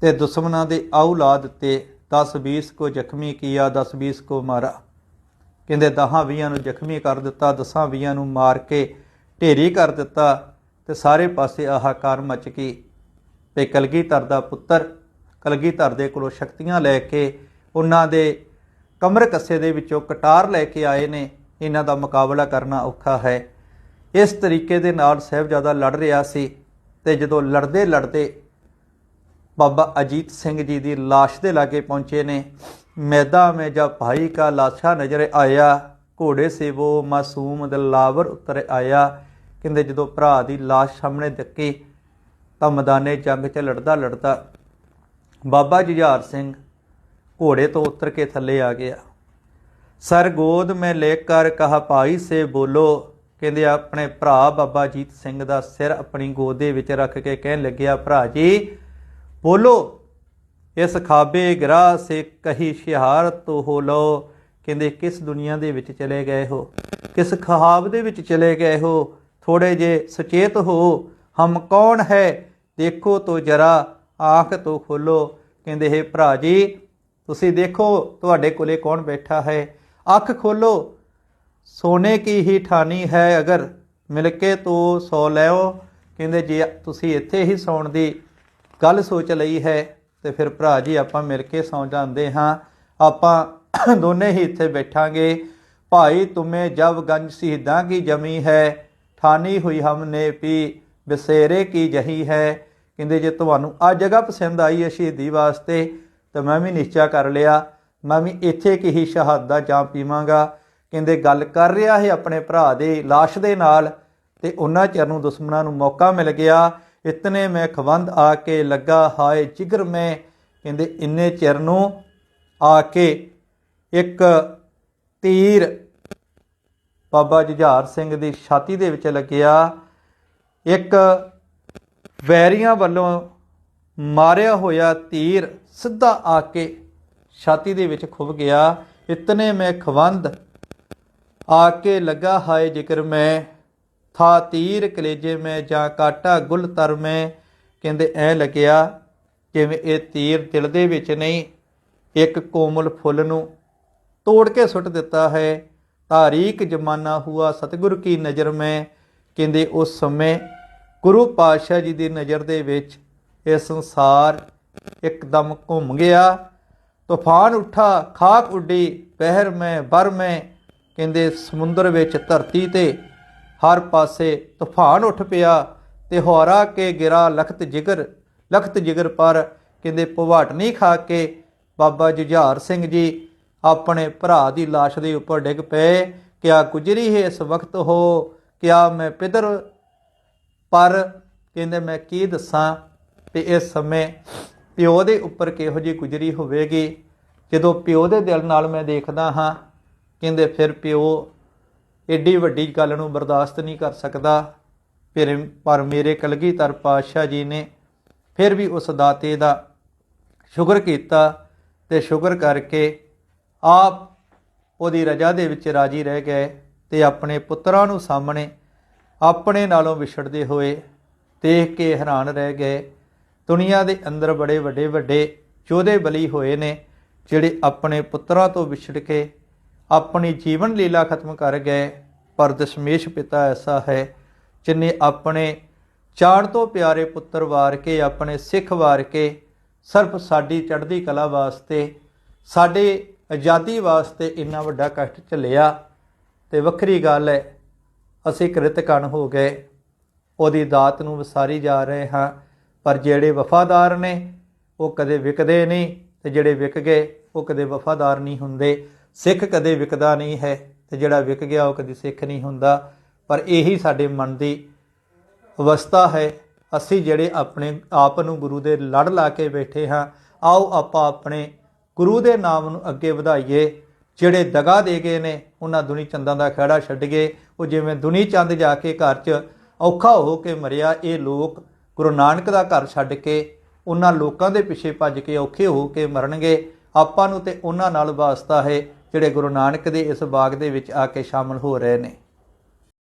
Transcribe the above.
ਤੇ ਦੁਸ਼ਮਨਾਂ ਦੇ ਔਲਾਦ ਤੇ 10-20 ਕੋ ਜ਼ਖਮੀ ਕੀਆ 10-20 ਕੋ ਮਾਰਾ। ਕਹਿੰਦੇ ਦਹਾਂ ਵੀਆਂ ਨੂੰ ਜ਼ਖਮੀ ਕਰ ਦਿੱਤਾ, ਦਸਾਂ ਵੀਆਂ ਨੂੰ ਮਾਰ ਕੇ ਢੇਰੀ ਕਰ ਦਿੱਤਾ ਤੇ ਸਾਰੇ ਪਾਸੇ ਆਹਾਕਾਰ ਮਚ ਗਈ। ਤੇ ਕਲਗੀਧਰ ਦਾ ਪੁੱਤਰ ਕਲਗੀਧਰ ਦੇ ਕੋਲੋਂ ਸ਼ਕਤੀਆਂ ਲੈ ਕੇ ਉਹਨਾਂ ਦੇ ਕਮਰ ਕੱਸੇ ਦੇ ਵਿੱਚੋਂ ਕਟਾਰ ਲੈ ਕੇ ਆਏ ਨੇ। ਇਹਨਾਂ ਦਾ ਮੁਕਾਬਲਾ ਕਰਨਾ ਔਖਾ ਹੈ। ਇਸ ਤਰੀਕੇ ਦੇ ਨਾਲ ਸਾਹਿਬਜ਼ਾਦਾ ਲੜ ਰਿਹਾ ਸੀ ਤੇ ਜਦੋਂ ਲੜਦੇ ਲੜਦੇ ਬਾਬਾ ਅਜੀਤ ਸਿੰਘ ਜੀ ਦੀ ਲਾਸ਼ ਦੇ ਲਾਗੇ ਪਹੁੰਚੇ ਨੇ। ਮੈਦਾ ਮੇ ਜਾ ਭਾਈ ਕਾ ਲਾਸ਼ਾ ਨਜ਼ਰ ਆਇਆ, ਘੋੜੇ ਸੇਵੋ ਮਾਸੂਮ ਦਿਲਾਵਰ ਉਤਰ ਆਇਆ। ਕਹਿੰਦੇ ਜਦੋਂ ਭਰਾ ਦੀ ਲਾਸ਼ ਸਾਹਮਣੇ ਦਿੱਕੀ ਤਾਂ ਮੈਦਾਨੇ ਜੰਗ 'ਚ ਲੜਦਾ ਲੜਦਾ ਬਾਬਾ ਜੁਝਾਰ ਸਿੰਘ ਘੋੜੇ ਤੋਂ ਉਤਰ ਕੇ ਥੱਲੇ ਆ ਗਿਆ। ਸਰ ਗੋਦ ਮੈਂ ਲੈ ਕਰ ਕਹਾ ਭਾਈ ਸੇ ਬੋਲੋ। ਕਹਿੰਦੇ ਆਪਣੇ ਭਰਾ ਬਾਬਾ ਜੀਤ ਸਿੰਘ ਦਾ ਸਿਰ ਆਪਣੀ ਗੋਦੇ ਵਿੱਚ ਰੱਖ ਕੇ ਕਹਿਣ ਲੱਗਿਆ, ਭਰਾ ਜੀ ਬੋਲੋ, ਇਸ ਖਾਬੇ ਗਰਾ ਸੇ ਕਹੀ ਸ਼ਿਹਾਰਤ ਹੋ ਲੋ ਕਹਿੰਦੇ ਕਿਸ ਦੁਨੀਆ ਦੇ ਵਿੱਚ ਚਲੇ ਗਏ ਹੋ? ਕਿਸ ਖਹਾਬ ਦੇ ਵਿੱਚ ਚਲੇ ਗਏ ਹੋ? ਥੋੜੇ ਜੇ ਸੁਚੇਤ ਹੋ, ਹਮ ਕੌਣ ਹੈ? ਦੇਖੋ ਤੋ ਜਰਾ, ਆਖ ਤੋਂ ਖੋਲੋ। ਕਹਿੰਦੇ, ਹੈ ਭਰਾ ਜੀ, ਤੁਸੀਂ ਦੇਖੋ ਤੁਹਾਡੇ ਕੋਲੇ ਕੌਣ ਬੈਠਾ ਹੈ? ਅੱਖ ਖੋਲੋ, ਸੋਨੇ ਕੀ ਹੀ ਠਾਨੀ ਹੈ ਅਗਰ? ਮਿਲ ਕੇ ਤੋ ਸੋ ਲਿਓ। ਕਹਿੰਦੇ, ਜੇ ਤੁਸੀਂ ਇੱਥੇ ਹੀ ਸੌਣ ਦੀ ਗੱਲ ਸੋਚ ਲਈ ਹੈ ਤੇ ਫਿਰ ਭਰਾ ਜੀ ਆਪਾਂ ਮਿਲ ਕੇ ਸੌਂ ਜਾਂਦੇ ਹਾਂ। ਆਪਾਂ ਦੋਨੇ ਹੀ ਇੱਥੇ ਬੈਠਾਂਗੇ। ਭਾਈ ਤੁਮੇ ਜਬ ਗੰਜ ਸ਼ਹੀਦਾਂ ਕੀ ਜਮੀ ਹੈ? ਠਾਨੀ ਹੋਈ ਹਮਨੇ ਪੀ ਬਸੇਰੇ ਕੀ ਜਹੀ ਹੈ? ਕਹਿੰਦੇ ਜੇ ਤੁਹਾਨੂੰ ਆ ਜਗ੍ਹਾ ਪਸੰਦ ਆਈ ਹੈ ਸ਼ਹੀਦੀ ਵਾਸਤੇ, ਤਾਂ ਮੈਂ ਵੀ ਨਿਸ਼ਚਾ ਕਰ ਲਿਆ। ਮੈਂ ਵੀ ਇੱਥੇ ਕੀ ਹੀ ਸ਼ਹਾਦਤ ਜਾਂ ਪੀਵਾਂਗਾ। ਕਹਿੰਦੇ ਗੱਲ ਕਰ ਰਿਹਾ ਹੈ ਆਪਣੇ ਭਰਾ ਦੇ লাশ ਦੇ ਨਾਲ ਤੇ ਉਹਨਾਂ ਚਿਰ ਨੂੰ ਦੁਸ਼ਮਣਾਂ ਨੂੰ ਮੌਕਾ ਮਿਲ ਗਿਆ। ਇਤਨੇ ਮੈਂ ਖਵੰਦ ਆ ਕੇ ਲੱਗਾ, ਹਾਏ ਜਿਗਰ ਮੈਂ। ਕਹਿੰਦੇ, ਇੰਨੇ ਚਿਰ ਨੂੰ ਆ ਕੇ ਇੱਕ ਤੀਰ ਬਾਬਾ ਜੁਝਾਰ ਸਿੰਘ ਦੀ ਛਾਤੀ ਦੇ ਵਿੱਚ ਲੱਗਿਆ। ਇੱਕ ਵੈਰੀਆਂ ਵੱਲੋਂ ਮਾਰਿਆ ਹੋਇਆ ਤੀਰ ਸਿੱਧਾ ਆ ਕੇ ਛਾਤੀ ਦੇ ਵਿੱਚ ਖੁੱਭ ਗਿਆ। ਇਤਨੇ ਮੈਂ ਖਵੰਦ ਆ ਕੇ ਲੱਗਾ, ਹਾਏ ਜਿਕਰ ਮੈਂ। ਥਾ ਤੀਰ ਕਲੇਜੇ ਮੈਂ ਜਾਂ ਕਾਟਾ ਗੁਲ ਤਰ ਮੈਂ। ਕਹਿੰਦੇ ਐ ਲੱਗਿਆ, ਜਿਵੇਂ ਇਹ ਤੀਰ ਦਿਲ ਦੇ ਵਿੱਚ ਨਹੀਂ, ਇੱਕ ਕੋਮਲ ਫੁੱਲ ਨੂੰ ਤੋੜ ਕੇ ਸੁੱਟ ਦਿੱਤਾ ਹੈ। ਤਾਰੀਕ ਜਮਾਨਾ ਹੁਆ ਸਤਿਗੁਰ ਕੀ ਨਜ਼ਰ ਮੈਂ। ਕਹਿੰਦੇ ਉਸ ਸਮੇਂ ਗੁਰੂ ਪਾਤਸ਼ਾਹ ਜੀ ਦੀ ਨਜ਼ਰ ਦੇ ਵਿੱਚ ਇਹ ਸੰਸਾਰ ਇੱਕਦਮ ਘੁੰਮ ਗਿਆ। ਤੂਫਾਨ ਉੱਠਾ, ਖਾਕ ਉੱਡੀ, ਪਹਿਰ ਮੈਂ, ਬਰ ਮੈਂ। ਕਹਿੰਦੇ ਸਮੁੰਦਰ ਵਿੱਚ ਧਰਤੀ ਤੇ ਹਰ ਪਾਸੇ ਤੂਫਾਨ ਉੱਠ ਪਿਆ ਤੇ ਹੋਰਾ ਕੇ ਗਿਰਾ ਲਖਤ ਜਿਗਰ ਲਖਤ ਜਿਗਰ ਪਰ ਕਹਿੰਦੇ ਪਵਾਟਨੀ ਖਾ ਕੇ ਬਾਬਾ ਜੁਝਾਰ ਸਿੰਘ ਜੀ ਆਪਣੇ ਭਰਾ ਦੀ লাশ ਦੇ ਉੱਪਰ ਡਿੱਗ ਪਏ, ਕਿਆ ਗੁਜਰੀ ਹੈ ਇਸ ਵਕਤ ਹੋ, ਕਿਆ ਮੈਂ ਪਿਦਰ ਪਰ ਕਹਿੰਦੇ ਮੈਂ ਕੀ ਦੱਸਾਂ ਤੇ ਇਸ ਸਮੇਂ ਪਿਓ ਦੇ ਉੱਪਰ ਕਿਹੋ ਜਿਹੀ ਗੁਜਰੀ ਹੋਵੇਗੀ? ਜਦੋਂ ਪਿਓ ਦੇ ਦਿਲ ਨਾਲ ਮੈਂ ਦੇਖਦਾ ਹਾਂ, ਕਹਿੰਦੇ ਫਿਰ ਪਿਓ ਏਡੀ ਵੱਡੀ ਗੱਲ ਨੂੰ ਬਰਦਾਸ਼ਤ ਨਹੀਂ ਕਰ ਸਕਦਾ। ਫਿਰ ਪਰ ਮੇਰੇ ਕਲਗੀਧਰ ਪਾਤਸ਼ਾਹ ਜੀ ਨੇ ਫਿਰ ਵੀ ਉਸ ਦਾਤੇ ਦਾ ਸ਼ੁਕਰ ਕੀਤਾ ਤੇ ਸ਼ੁਕਰ ਕਰਕੇ ਆਪ ਉਹਦੀ ਰਜਾ ਦੇ ਵਿੱਚ ਰਾਜੀ ਰਹਿ ਗਏ ਤੇ ਆਪਣੇ ਪੁੱਤਰਾਂ ਨੂੰ ਸਾਹਮਣੇ ਆਪਣੇ ਨਾਲੋਂ ਵਿਛੜਦੇ ਹੋਏ ਦੇਖ ਕੇ ਹੈਰਾਨ ਰਹਿ ਗਏ। ਦੁਨੀਆ ਦੇ ਅੰਦਰ ਬੜੇ ਵੱਡੇ ਵੱਡੇ ਯੋਧੇ ਬਲੀ ਹੋਏ ਨੇ ਜਿਹੜੇ ਆਪਣੇ ਪੁੱਤਰਾਂ ਤੋਂ ਵਿਛੜ ਕੇ ਆਪਣੀ ਜੀਵਨ ਲੀਲਾ ਖਤਮ ਕਰ ਗਏ, ਪਰ ਦਸ਼ਮੇਸ਼ ਪਿਤਾ ਐਸਾ ਹੈ ਜਿਨੇ ਆਪਣੇ ਚਾਣ ਤੋਂ ਪਿਆਰੇ ਪੁੱਤਰ ਵਾਰ ਕੇ, ਆਪਣੇ ਸਿੱਖ ਵਾਰ ਕੇ, ਸਿਰਫ ਸਾਡੀ ਚੜ੍ਹਦੀ ਕਲਾ ਵਾਸਤੇ, ਸਾਡੇ ਆਜ਼ਾਦੀ ਵਾਸਤੇ ਇੰਨਾ ਵੱਡਾ ਕਸ਼ਟ ਝੱਲਿਆ ਤੇ ਵੱਖਰੀ ਗੱਲ ਹੈ, ਅਸੀਂ ਕ੍ਰਿਤਕਨ ਹੋ ਗਏ। ਉਹਦੀ ਦਾਤ ਨੂੰ ਵਿਸਾਰੀ ਜਾ ਰਹੇ ਹਾਂ, ਪਰ ਜਿਹੜੇ ਵਫਾਦਾਰ ਨੇ, ਉਹ ਕਦੇ ਵਿਕਦੇ ਨਹੀਂ, ਤੇ ਜਿਹੜੇ ਵਿਕ ਗਏ, ਉਹ ਕਦੇ ਵਫਾਦਾਰ ਨਹੀਂ ਹੁੰਦੇ। ਸਿੱਖ ਕਦੇ ਵਿਕਦਾ ਨਹੀਂ ਹੈ ਤੇ ਜਿਹੜਾ ਵਿਕ ਗਿਆ ਉਹ ਕਦੇ ਸਿੱਖ ਨਹੀਂ ਹੁੰਦਾ। ਪਰ ਇਹੀ ਸਾਡੇ ਮਨ ਦੀ ਅਵਸਥਾ ਹੈ। ਅਸੀਂ ਜਿਹੜੇ ਆਪਣੇ ਆਪ ਨੂੰ ਗੁਰੂ ਦੇ ਲੜ ਲਾ ਕੇ ਬੈਠੇ ਹਾਂ, ਆਓ ਆਪਾਂ ਆਪਣੇ ਗੁਰੂ ਦੇ ਨਾਮ ਨੂੰ ਅੱਗੇ ਵਧਾਈਏ। ਜਿਹੜੇ ਦਗਾ ਦੇ ਗਏ ਨੇ, ਉਹਨਾਂ ਦੁਨੀ ਚੰਦਾਂ ਦਾ ਖੜਾ ਛੱਡ ਗਏ। ਉਹ ਜਿਵੇਂ ਦੁਨੀ ਚੰਦ ਜਾ ਕੇ ਘਰ 'ਚ ਔਖਾ ਹੋ ਕੇ ਮਰਿਆ, ਇਹ ਲੋਕ ਗੁਰੂ ਨਾਨਕ ਦਾ ਘਰ ਛੱਡ ਕੇ, ਉਹਨਾਂ ਲੋਕਾਂ ਦੇ ਪਿੱਛੇ ਭੱਜ ਕੇ ਔਖੇ ਹੋ ਕੇ ਮਰਨਗੇ। ਆਪਾਂ ਨੂੰ ਤੇ ਉਹਨਾਂ ਨਾਲ ਵਾਸਤਾ ਹੈ। ਜਿਹੜੇ ਗੁਰੂ ਨਾਨਕ ਦੇ ਇਸ ਬਾਗ ਦੇ ਵਿੱਚ ਆ ਕੇ ਸ਼ਾਮਲ ਹੋ ਰਹੇ ਨੇ।